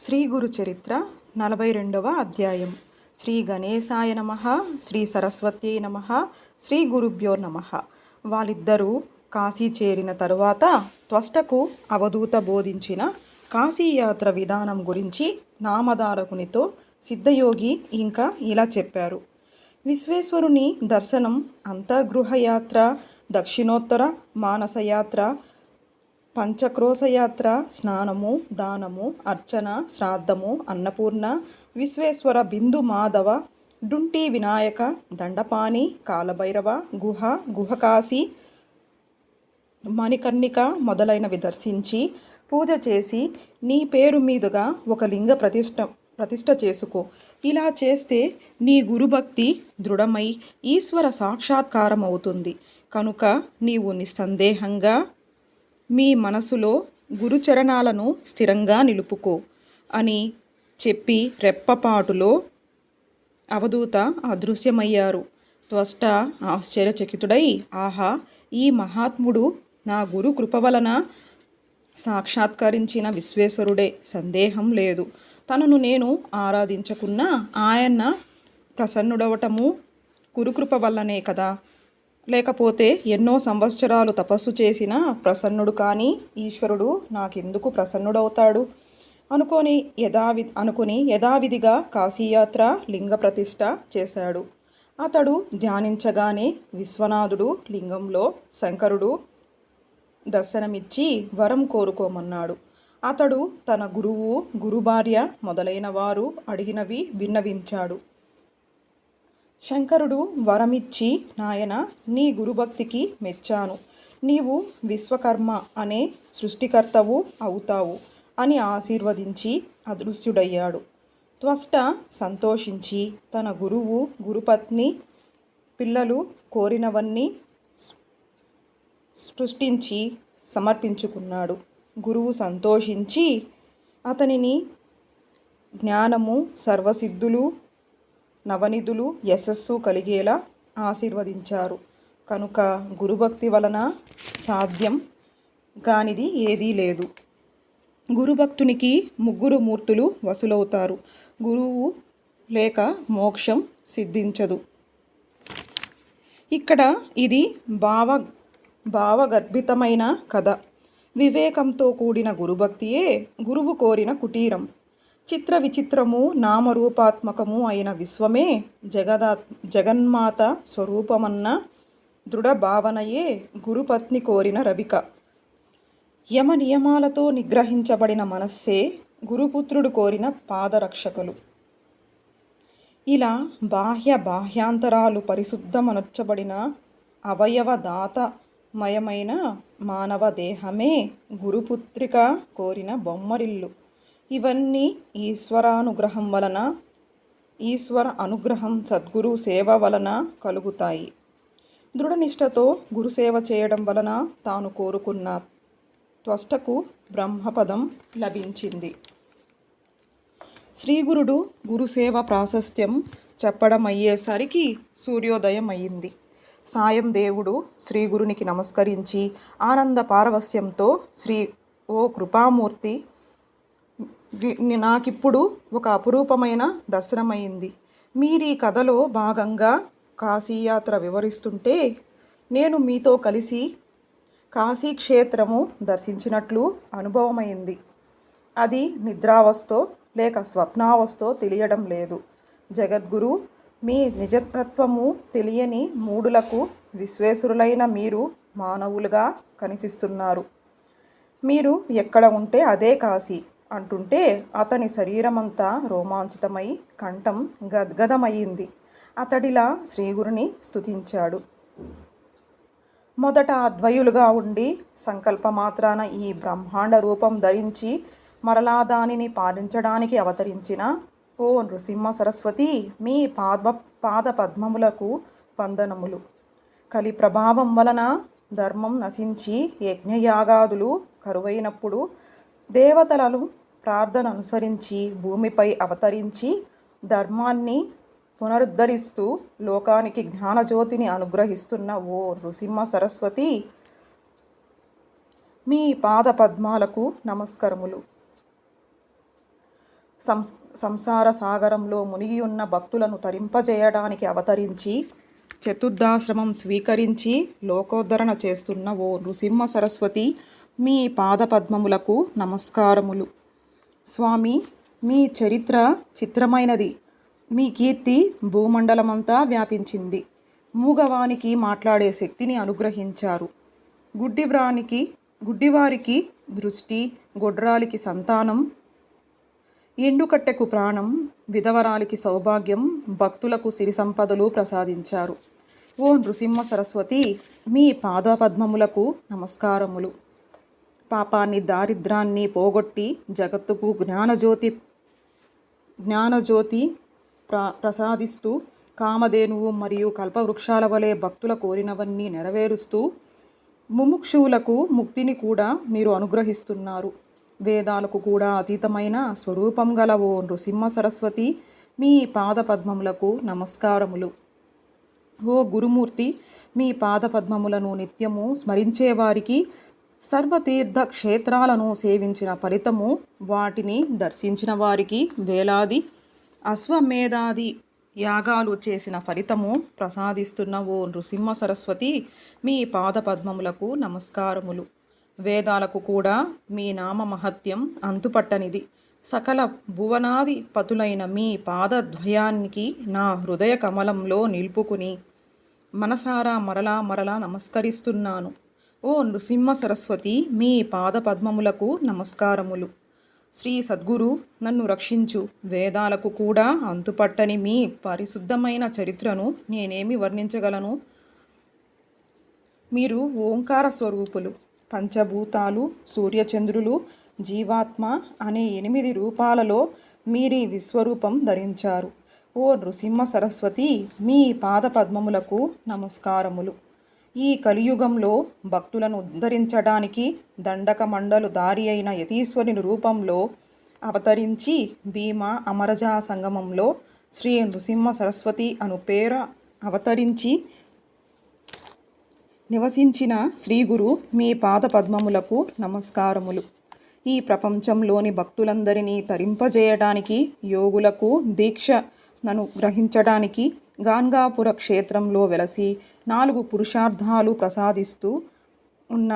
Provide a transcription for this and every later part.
శ్రీ గురు చరిత్ర నలభై రెండవ అధ్యాయం. శ్రీ గణేశాయ నమ శ్రీ సరస్వతి నమ శ్రీ గురుభ్యో నమ. వాళ్ళిద్దరూ కాశీ చేరిన తరువాత త్వష్టకు అవధూత బోధించిన కాశీయాత్ర విధానం గురించి నామధారకునితో సిద్ధయోగి ఇంకా ఇలా చెప్పారు. విశ్వేశ్వరుని దర్శనం అంతర్గృహయాత్ర దక్షిణోత్తర మానసయాత్ర పంచక్రోశయాత్ర స్నానము దానము అర్చన శ్రాద్ధము అన్నపూర్ణ విశ్వేశ్వర బిందు మాధవ డుంటి వినాయక దండపాణి కాలభైరవ గుహ గుహకాశి మణికర్ణిక మొదలైనవి దర్శించి పూజ చేసి నీ పేరు మీదుగా ఒక లింగ ప్రతిష్ట ప్రతిష్ట చేసుకో. ఇలా చేస్తే నీ గురుభక్తి దృఢమై ఈశ్వర సాక్షాత్కారం అవుతుంది కనుక నీవు నిస్సందేహంగా మీ మనసులో గురుచరణాలను స్థిరంగా నిలుపుకో అని చెప్పి రెప్పపాటులో అవధూత అదృశ్యమయ్యారు. త్వష్ట ఆశ్చర్యచకితుడై ఆహా ఈ మహాత్ముడు నా గురు కృప వలన సాక్షాత్కరించిన విశ్వేశ్వరుడే సందేహం లేదు. తనను నేను ఆరాధించకున్నా ఆయన ప్రసన్నుడవటము గురుకృప వల్లనే కదా. లేకపోతే ఎన్నో సంవత్సరాలు తపస్సు చేసిన ప్రసన్నుడు కానీ ఈశ్వరుడు నాకెందుకు ప్రసన్నుడవుతాడు? అనుకొని యథావి అనుకుని యథావిధిగా కాశీయాత్ర లింగ ప్రతిష్ఠ చేశాడు. అతడు ధ్యానించగానే విశ్వనాథుడు లింగంలో శంకరుడు దర్శనమిచ్చి వరం కోరుకోమన్నాడు. అతడు తన గురువు గురుభార్య మొదలైన వారు అడిగినవి విన్నవించాడు. శంకరుడు వరమిచ్చి నాయన నీ గురుభక్తికి మెచ్చాను. నీవు విశ్వకర్మ అనే సృష్టికర్తవు అవుతావు అని ఆశీర్వదించి అదృశ్యుడయ్యాడు. త్వష్ట సంతోషించి తన గురువు గురుపత్ని పిల్లలు కోరినవన్నీ సృష్టించి సమర్పించుకున్నాడు. గురువు సంతోషించి అతనిని జ్ఞానము సర్వసిద్ధులు నవనిధులు యశస్సు కలిగేలా ఆశీర్వదించారు. కనుక గురుభక్తి వలన సాధ్యం కానిది ఏదీ లేదు. గురుభక్తునికి ముగ్గురు మూర్తులు వసులవుతారు. గురువు లేక మోక్షం సిద్ధించదు. ఇక్కడ ఇది భావ భావగర్భితమైన కథ. వివేకంతో కూడిన గురుభక్తియే గురువు కోరిన కుటీరం. చిత్ర విచిత్రము నామరూపాత్మకము అయిన విశ్వమే జగదా జగన్మాత స్వరూపమన్న దృఢ భావనయే గురుపత్ని కోరిన రవిక. యమ నియమాలతో నిగ్రహించబడిన మనస్సే గురుపుత్రుడు కోరిన పాదరక్షకులు. ఇలా బాహ్య బాహ్యాంతరాలు పరిశుద్ధమనర్చబడిన అవయవదాతమయమైన మానవ దేహమే గురుపుత్రిక కోరిన బొమ్మరిల్లు. ఇవన్నీ ఈశ్వరానుగ్రహం వలన ఈశ్వర అనుగ్రహం సద్గురు సేవ వలన కలుగుతాయి. దృఢనిష్టతో గురుసేవ చేయడం వలన తాను కోరుకున్న త్వష్టకు బ్రహ్మపదం లభించింది. శ్రీగురుడు గురుసేవ ప్రాశస్త్యం చెప్పడం అయ్యేసరికి సూర్యోదయం అయ్యింది సాయం దేవుడు శ్రీగురునికి నమస్కరించి ఆనంద పారవస్యంతో శ్రీ ఓ కృపామూర్తి నాకిప్పుడు ఒక అపురూపమైన దర్శనమైంది. మీరు ఈ కథలో భాగంగా కాశీయాత్ర వివరిస్తుంటే నేను మీతో కలిసి కాశీ క్షేత్రము దర్శించినట్లు అనుభవమైంది. అది నిద్రావస్థో లేక స్వప్నావస్థో తెలియడం లేదు. జగద్గురు మీ నిజతత్వము తెలియని మూడులకు విశ్వేశ్వరులైన మీరు మానవులుగా కనిపిస్తున్నారు. మీరు ఎక్కడ ఉంటే అదే కాశీ. అంటుంటే అతని శరీరమంతా రోమాంచితమై కంఠం గద్గదమయ్యింది. అతడిలా శ్రీగురుని స్థుతించాడు మొదట అద్వయులుగా ఉండి సంకల్పమాత్రాన ఈ బ్రహ్మాండ రూపం ధరించి మరలా దానిని పాలించడానికి అవతరించిన ఓ నృసింహ సరస్వతి మీ పాద పాద పద్మములకు వందనములు. కలి ప్రభావం వలన ధర్మం నశించి యజ్ఞయాగాదులు కరువైనప్పుడు దేవతలను ప్రార్థన అనుసరించి భూమిపై అవతరించి ధర్మాన్ని పునరుద్ధరిస్తూ లోకానికి జ్ఞానజ్యోతిని అనుగ్రహిస్తున్న ఓ నృసింహ సరస్వతి మీ పాద పద్మాలకు నమస్కరములు. సంస్ సంసార సాగరంలో మునిగి ఉన్న భక్తులను తరింపజేయడానికి అవతరించి చతుర్థాశ్రమం స్వీకరించి లోకోద్ధరణ చేస్తున్న ఓ నృసింహ సరస్వతి మీ పాదపద్మములకు నమస్కారములు. స్వామి మీ చరిత్ర చిత్రమైనది. మీ కీర్తి భూమండలమంతా వ్యాపించింది. మూగవానికి మాట్లాడే శక్తిని అనుగ్రహించారు. గుడ్డివ్రానికి గుడ్డివారికి దృష్టి గొడ్రాలికి సంతానం ఎండుకట్టెకు ప్రాణం విధవరాలికి సౌభాగ్యం భక్తులకు సిరి సంపదలు ప్రసాదించారు. ఓ నృసింహ సరస్వతి మీ పాదపద్మములకు నమస్కారములు. పాపాన్ని దారిద్రాన్ని పోగొట్టి జగత్తుకు జ్ఞానజ్యోతి జ్ఞానజ్యోతి ప్ర ప్రసాదిస్తూ కామధేనువు మరియు కల్పవృక్షాల వలె భక్తుల కోరినవన్నీ నెరవేరుస్తూ ముముక్షువులకు ముక్తిని కూడా మీరు అనుగ్రహిస్తున్నారు. వేదాలకు కూడా అతీతమైన స్వరూపం గల ఓ నృసింహ సరస్వతి మీ పాదపద్మములకు నమస్కారములు. ఓ గురుమూర్తి మీ పాదపద్మములను నిత్యము స్మరించేవారికి సర్వతీర్థ క్షేత్రాలను సేవించిన ఫలితము వాటిని దర్శించిన వారికి వేలాది అశ్వమేధాది యాగాలు చేసిన ఫలితము ప్రసాదిస్తున్న ఓ నృసింహ సరస్వతి మీ పాదపద్మములకు నమస్కారములు. వేదాలకు కూడా మీ నామ మహత్యం అంతుపట్టనిది. సకల భువనాది పతులైన మీ పాదద్వయానికి నా హృదయ కమలంలో నిలుపుకుని మనసారా మరలా మరలా నమస్కరిస్తున్నాను. ఓ నృసింహ సరస్వతి మీ పాద పద్మములకు నమస్కారములు. శ్రీ సద్గురు నన్ను రక్షించు. వేదాలకు కూడా అంతుపట్టని మీ పరిశుద్ధమైన చరిత్రను నేనేమి వర్ణించగలను? మీరు ఓంకార స్వరూపులు పంచభూతాలు సూర్యచంద్రులు జీవాత్మ అనే ఎనిమిది రూపాలలో మీరీ విశ్వరూపం ధరించారు. ఓ నృసింహ సరస్వతి మీ పాద పద్మములకు నమస్కారములు. ఈ కలియుగంలో భక్తులను ఉద్ధరించడానికి దండక మండలు దారి అయిన యతీశ్వరుని రూపంలో అవతరించి భీమ అమరజా సంగమంలో శ్రీ నృసింహ సరస్వతి అను పేర అవతరించి నివసించిన శ్రీగురు మీ పాదపద్మములకు నమస్కారములు. ఈ ప్రపంచంలోని భక్తులందరినీ తరింపజేయడానికి యోగులకు దీక్షను గ్రహించడానికి గాన్గాపుర క్షేత్రంలో వెలసి నాలుగు పురుషార్థాలు ప్రసాదిస్తూ ఉన్న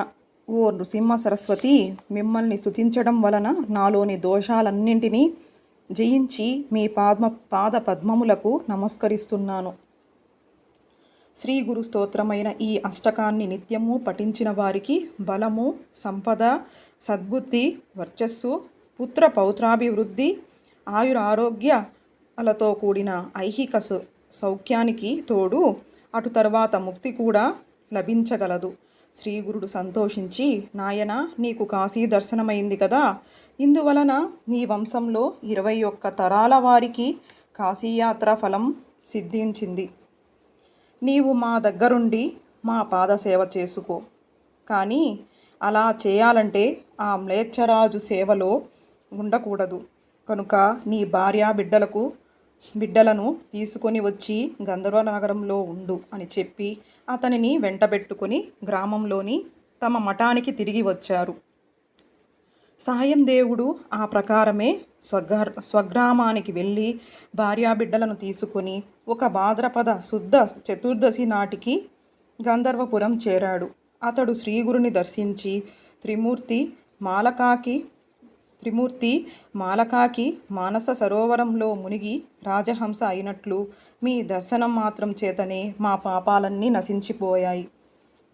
ఓ నృసింహ సరస్వతి మిమ్మల్ని స్థుతించడం వలన నాలోని దోషాలన్నింటినీ జయించి మీ పాద్మ పాద పద్మములకు నమస్కరిస్తున్నాను. శ్రీ గురు స్తోత్రమైన ఈ అష్టకాన్ని నిత్యము పఠించిన వారికి బలము సంపద సద్బుద్ధి వర్చస్సు పుత్ర పౌత్రాభివృద్ధి ఆయురారోగ్యాలతో కూడిన ఐహిక సు- సౌఖ్యానికి తోడు అటు తర్వాత ముక్తి కూడా లభించగలదు. శ్రీగురుడు సంతోషించి నాయన నీకు కాశీ దర్శనమైంది కదా. ఇందువలన నీ వంశంలో ఇరవై ఒక్క తరాల వారికి కాశీయాత్ర ఫలం సిద్ధించింది. నీవు మా దగ్గరుండి మా పాదసేవ చేసుకో. కానీ అలా చేయాలంటే ఆ మ్లేచ్ఛరాజు సేవలో ఉండకూడదు. కనుక నీ భార్య బిడ్డలకు బిడ్డలను తీసుకొని వచ్చి గంధర్వ నగరంలో ఉండు అని చెప్పి అతనిని వెంటబెట్టుకొని గ్రామంలోని తమ మఠానికి తిరిగి వచ్చారు. సాయం దేవుడు ఆ ప్రకారమే స్వగ్ర స్వగ్రామానికి వెళ్ళి భార్యాబిడ్డలను తీసుకొని ఒక భాద్రపద శుద్ధ చతుర్దశి నాటికి గంధర్వపురం చేరాడు. అతడు శ్రీగురుని దర్శించి త్రిమూర్తి మాలకాకి త్రిమూర్తి మాలకాకి మానస సరోవరంలో మునిగి రాజహంస అయినట్లు మీ దర్శనం మాత్రం చేతనే మా పాపాలన్నీ నశించిపోయాయి.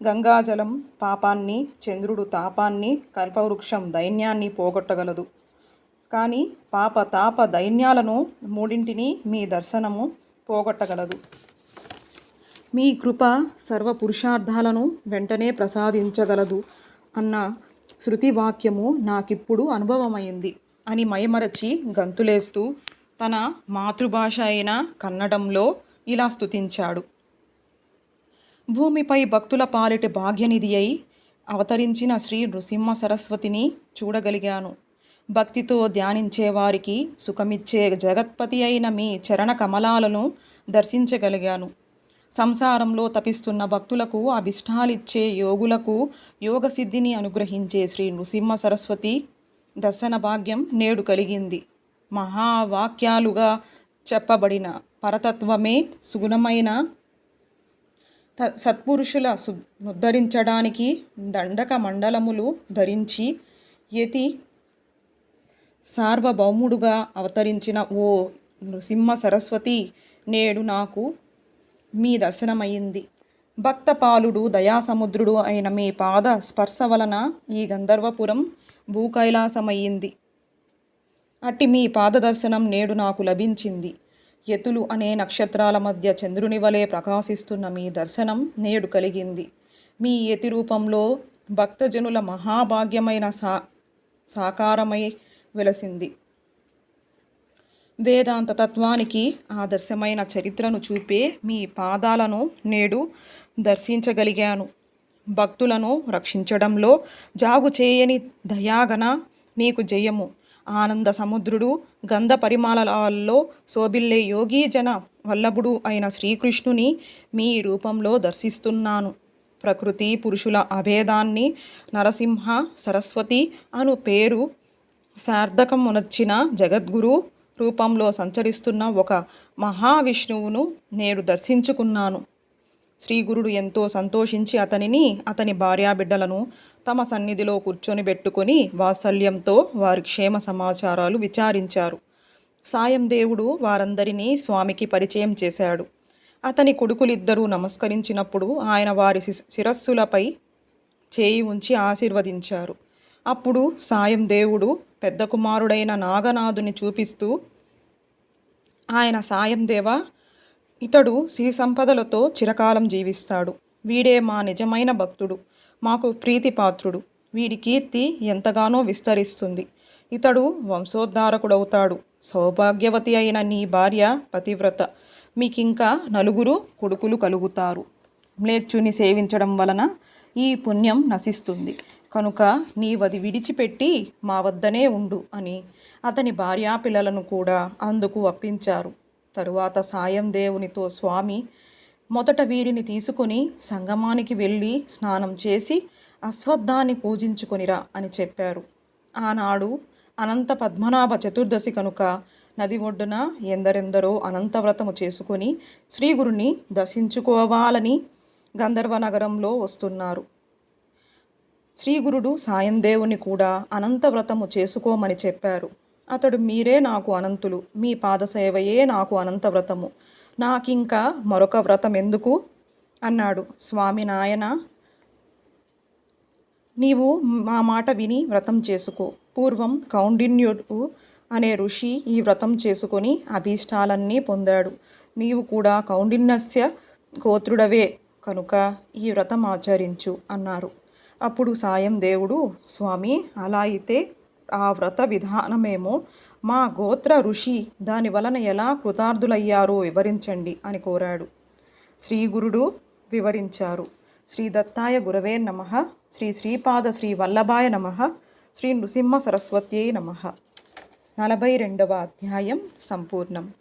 గంగాజలం పాపాన్ని చంద్రుడు తాపాన్ని కల్పవృక్షం దైన్యాన్ని పోగొట్టగలదు. కానీ పాప తాప దైన్యాలను మూడింటిని మీ దర్శనము పోగొట్టగలదు. మీ కృప సర్వ పురుషార్థాలను వెంటనే ప్రసాదించగలదు అన్న శృతి వాక్యము నాకిప్పుడు అనుభవమైంది అని మయమరచి గంతులేస్తూ తన మాతృభాష అయిన కన్నడంలో ఇలా స్తుతించాడు. భూమిపై భక్తుల పాలిటి భాగ్యనిధి అయి అవతరించిన శ్రీ నృసింహ సరస్వతిని చూడగలిగాను. భక్తితో ధ్యానించే వారికి సుఖమిచ్చే జగత్పతి అయిన మీ చరణ కమలాలను దర్శించగలిగాను. సంసారంలో తపిస్తున్న భక్తులకు అభిష్టాలిచ్చే యోగులకు యోగ సిద్ధిని అనుగ్రహించే శ్రీ నృసింహ సరస్వతి దర్శన భాగ్యం నేడు కలిగింది. మహావాక్యాలుగా చెప్పబడిన పరతత్వమే సుగుణమైన త సత్పురుషుల సు నుద్ధరించడానికి దండక మండలములు ధరించి యతి సార్వభౌముడుగా అవతరించిన ఓ నృసింహ సరస్వతి నేడు నాకు మీ దర్శనమయ్యింది. భక్తపాలుడు దయాసముద్రుడు అయిన మీ పాద స్పర్శ వలన ఈ గంధర్వపురం భూకైలాసమయ్యింది. అట్టి మీ పాదదర్శనం నేడు నాకు లభించింది. యతులు అనే నక్షత్రాల మధ్య చంద్రుని వలె ప్రకాశిస్తున్న మీ దర్శనం నేడు కలిగింది. మీ యతి రూపంలో భక్తజనుల మహాభాగ్యమైన సా సాకారమై వెలసింది. వేదాంత తత్వానికి ఆదర్శమైన చరిత్రను చూపే మీ పాదాలను నేడు దర్శించగలిగాను. భక్తులను రక్షించడంలో జాగు చేయని దయాగన నీకు జయము. ఆనంద సముద్రుడు గంధ పరిమాణాల్లో శోభిల్లే యోగీ జన వల్లభుడు అయిన శ్రీకృష్ణుని మీ రూపంలో దర్శిస్తున్నాను. ప్రకృతి పురుషుల అభేదాన్ని నరసింహ సరస్వతి అను పేరు సార్థకమునొచ్చిన జగద్గురు రూపంలో సంచరిస్తున్న ఒక మహావిష్ణువును నేడు దర్శించుకున్నాను. శ్రీగురుడు ఎంతో సంతోషించి అతనిని అతని భార్యాబిడ్డలను తమ సన్నిధిలో కూర్చొని పెట్టుకొని వాత్సల్యంతో వారి క్షేమ సమాచారాలు విచారించారు. సాయం దేవుడు వారందరినీ స్వామికి పరిచయం చేశాడు. అతని కొడుకులిద్దరూ నమస్కరించినప్పుడు ఆయన వారి శిరస్సులపై చేయి ఉంచి ఆశీర్వదించారు. అప్పుడు సాయం దేవుడు పెద్ద కుమారుడైన నాగనాథుని చూపిస్తూ ఆయన సాయం దేవ ఇతడు శ్రీ సంపదలతో చిరకాలం జీవిస్తాడు. వీడే మా నిజమైన భక్తుడు మాకు ప్రీతిపాత్రుడు. వీడి కీర్తి ఎంతగానో విస్తరిస్తుంది. ఇతడు వంశోద్ధారకుడవుతాడు. సౌభాగ్యవతి అయిన నీ భార్య పతివ్రత. మీకింకా నలుగురు కొడుకులు కలుగుతారు. మ్లేచ్చుని సేవించడం వలన ఈ పుణ్యం నశిస్తుంది. కనుక నీవది విడిచిపెట్టి మా వద్దనే ఉండు అని అతని భార్యా పిల్లలను కూడా అందుకు ఒప్పించారు తరువాత సాయం దేవునితో స్వామి మొదట వీరిని తీసుకొని సంగమానికి వెళ్ళి స్నానం చేసి అశ్వత్థాన్ని పూజించుకొనిరా అని చెప్పారు. ఆనాడు అనంత పద్మనాభ చతుర్దశి కనుక నది ఒడ్డున ఎందరెందరో అనంతవ్రతము చేసుకొని శ్రీగురుని దర్శించుకోవాలని గంధర్వ నగరంలో వస్తున్నారు. శ్రీగురుడు సాయందేవుని కూడా అనంత వ్రతము చేసుకోమని చెప్పారు. అతడు మీరే నాకు అనంతులు. మీ పాదసేవయే నాకు అనంత వ్రతము. నాకింకా మరొక వ్రతం ఎందుకు అన్నాడు. స్వామి నాయన నీవు మా మాట విని వ్రతం చేసుకో. పూర్వం కౌండిన్యుడు అనే ఋషి ఈ వ్రతం చేసుకొని అభీష్టాలన్నీ పొందాడు. నీవు కూడా కౌండిన్యస్య గోత్రుడవే. కనుక ఈ వ్రతం ఆచరించు అన్నారు. అప్పుడు సాయం దేవుడు స్వామి అలా అయితే ఆ వ్రత విధానమేమో మా గోత్ర ఋషి దాని వలన ఎలా కృతార్థులయ్యారో వివరించండి అని కోరాడు. శ్రీ గురుడు వివరించారు. శ్రీ దత్తాయ గురవే నమ. శ్రీ శ్రీపాద శ్రీ వల్లభాయ నమ. శ్రీ నృసింహ సరస్వత్యై నమ. నలభై రెండవ అధ్యాయం సంపూర్ణం.